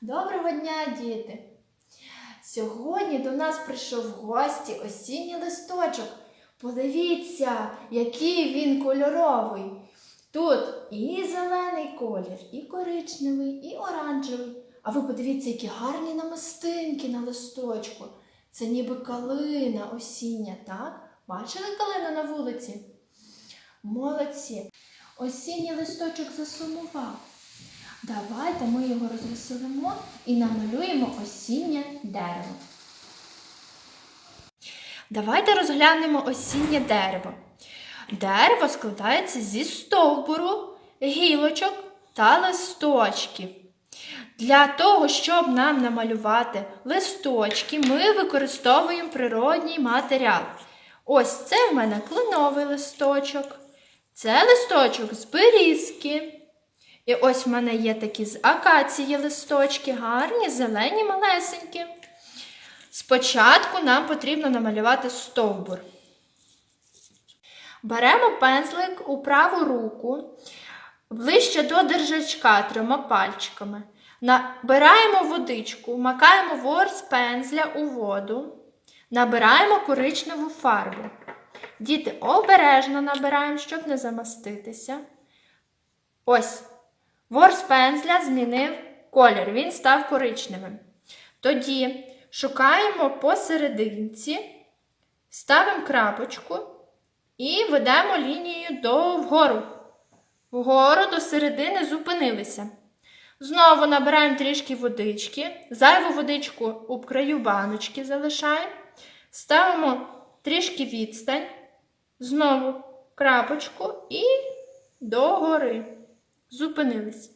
Доброго дня, діти! Сьогодні до нас прийшов в гості осінній листочок. Подивіться, який він кольоровий. Тут і зелений колір, і коричневий, і оранжевий. А ви подивіться, які гарні намистинки на листочку. Це ніби калина осіння, так? Бачили калину на вулиці? Молодці. Осінній листочок засумував. Давайте ми його розвеселимо і намалюємо осіннє дерево. Давайте розглянемо осіннє дерево. Дерево складається зі стовбуру, гілочок та листочків. Для того, щоб нам намалювати листочки, ми використовуємо природній матеріал. Ось це в мене кленовий листочок, це листочок з берізки. І ось в мене є такі з акації листочки, гарні, зелені, малесенькі. Спочатку нам потрібно намалювати стовбур. Беремо пензлик у праву руку, ближче до держачка трьома пальчиками. Набираємо водичку, макаємо ворс пензля у воду, набираємо коричневу фарбу. Діти обережно набираємо, щоб не замаститися. Ось. Ворс пензля змінив колір, він став коричневим. Тоді шукаємо посерединці, ставимо крапочку і ведемо лінію до вгору. Вгору до середини зупинилися. Знову набираємо трішки водички, зайву водичку у краю баночки залишаємо, ставимо трішки відстань, знову крапочку і догори. Зупинились.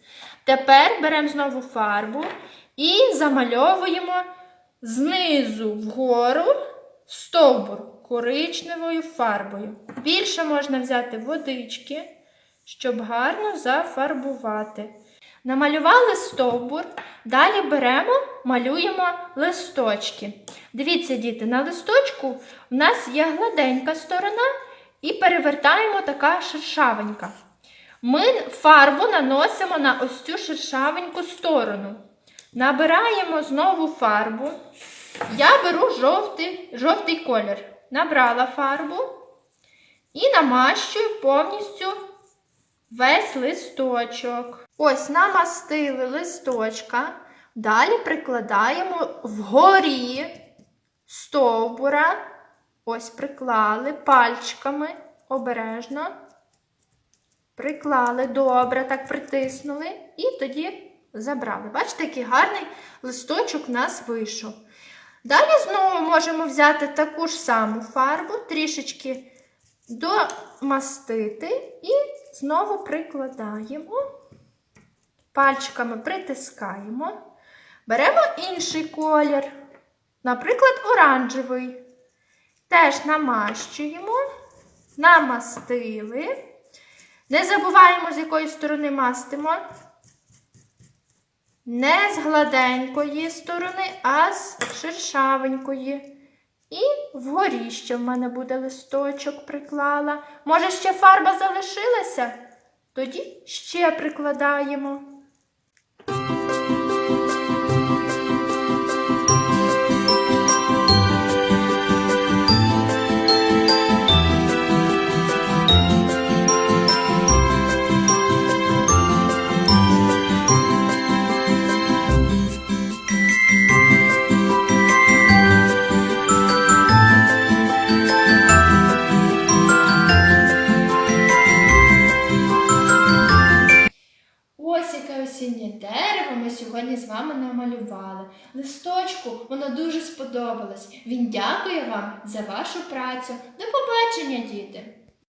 Тепер беремо знову фарбу і замальовуємо знизу вгору стовбур коричневою фарбою. Більше можна взяти водички, щоб гарно зафарбувати. Намалювали стовбур, далі беремо, малюємо листочки. Дивіться, діти, на листочку в нас є гладенька сторона і перевертаємо така шершавенька. Ми фарбу наносимо на ось цю шершавеньку сторону. Набираємо знову фарбу. Я беру жовтий, жовтий колір. Набрала фарбу і намащую повністю весь листочок. Ось намастили листочка. Далі прикладаємо вгорі стовбура. Ось приклали пальчиками обережно. Приклали добре, так притиснули і тоді забрали. Бачите, який гарний листочок у нас вийшов. Далі знову можемо взяти таку ж саму фарбу, трішечки домастити і знову прикладаємо, пальчиками притискаємо. Беремо інший колір, наприклад, оранжевий. Теж намащуємо, намастили. Не забуваємо, з якої сторони мастимо. Не з гладенької сторони, а з шершавенької. І вгорі ще в мене буде листочок приклала. Може, ще фарба залишилася? Тоді ще прикладаємо. Сьогодні з вами намалювали. Листочку воно дуже сподобалось. Він дякує вам за вашу працю. До побачення, діти!